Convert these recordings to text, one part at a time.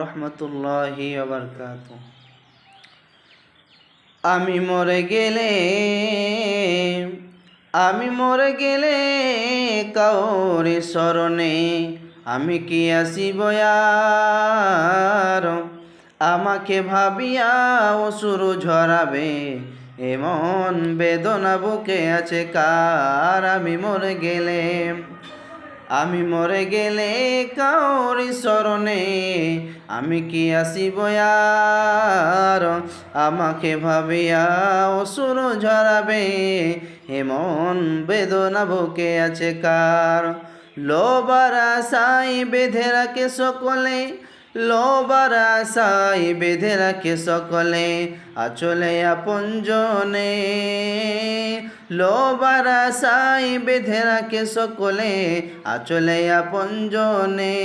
রহমতুল্লাহি আমি মরে গেলে, আমি মরে গেলে কাউরে স্মরণে আমি কি আসিব আমাকে ভাবিয়া অসুর ঝরাবে, এমন বেদনা বুকে আছে কার? আমি মরে গেলে আমি মরে গেলে কাউরি স্মরণে আমি কি আসিব আর? আমাকে ভাবিয়া অসুর ঝরাবে, হেমন বেদনা বুকে আছে কার? লোবার সাই বেঁধে রাখে সকলে লোবার আশাই বেঁধে রাখে সকলে আচলে আপনজনে লোবার আশাই বেঁধে রাখে সকলে আচলে আপনজনে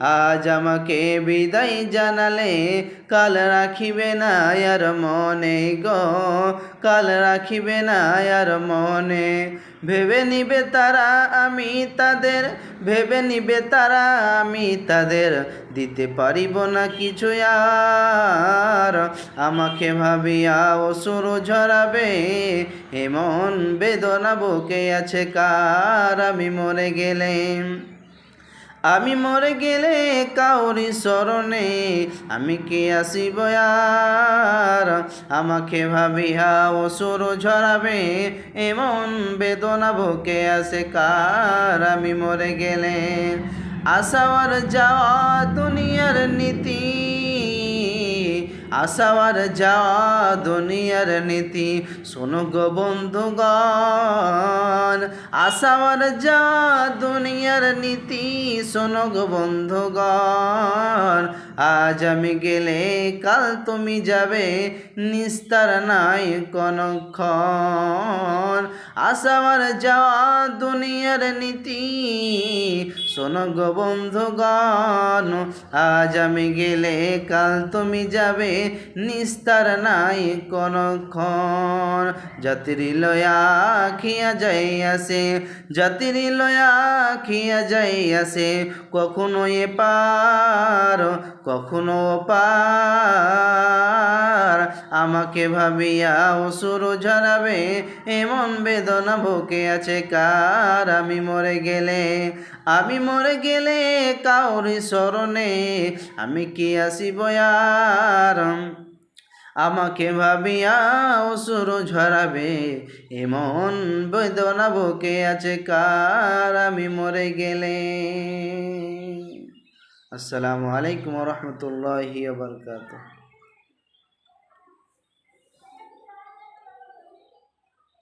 আজ আমাকে বিদায় জানালে, কাল রাখিবে না আর মনে গো, কাল রাখিবে না আর মনে। ভেবে নিবে তারা আমি তাদের, ভেবে নিবে তারা আমি তাদের, দিতে পারিব না কিছু আর। আমাকে ভাবিয়া অসুর ঝরাবে, এমন বেদনা বুকে আছে কার? আমি মরে গেলে। আমি মরে গেলে কাউরি স্মরণে আমি কে আসিব আর? আমাকে ভাবিয়া অসুর ঝরাবে, এমন বেদনা ভোকে আসে কার? আমি মরে গেলে আসাওয়ার যাওয়া দুনিয়ার নীতি। আসাওয়ার যাওয়া দুনিয়ার নীতি, শোনো গো বন্ধুগণ। আসাওয়ার যাওয়া দুনিয়ার নীতি, শোনো গো বন্ধুগণ। আজ আমি গেলে, কাল তুমি যাবে, নিস্তার নাই কোনক্ষণ আসাওয়ার যাওয়া দুনিয়ার নীতি, শোনো গো বন্ধুগণ। আজ আমি গেলে, কাল তুমি যাবে নিস্তার নাই কোনক্ষণ জাতির লয়া খিয়া যাই যাইয়াছে, জাতির লয়া খিয়া যাই যাইয়াছে কখনো এ পার, কখনো পার। আমাকে ভাবিয়া অসুর ঝরাবে, এমন বেদনা বুকে আছে কার? আমি মরে গেলে, আমি মরে গেলে কাউরি স্মরণে আমি কি আসিব আর? আমাকে ভাবিয়া অসুর ঝরাবে, এমন বেদনা বুকে আছে কার? আমি মরে গেলে। আসসালামু আলাইকুম রহমতুল্লাহি বারকাতুহ।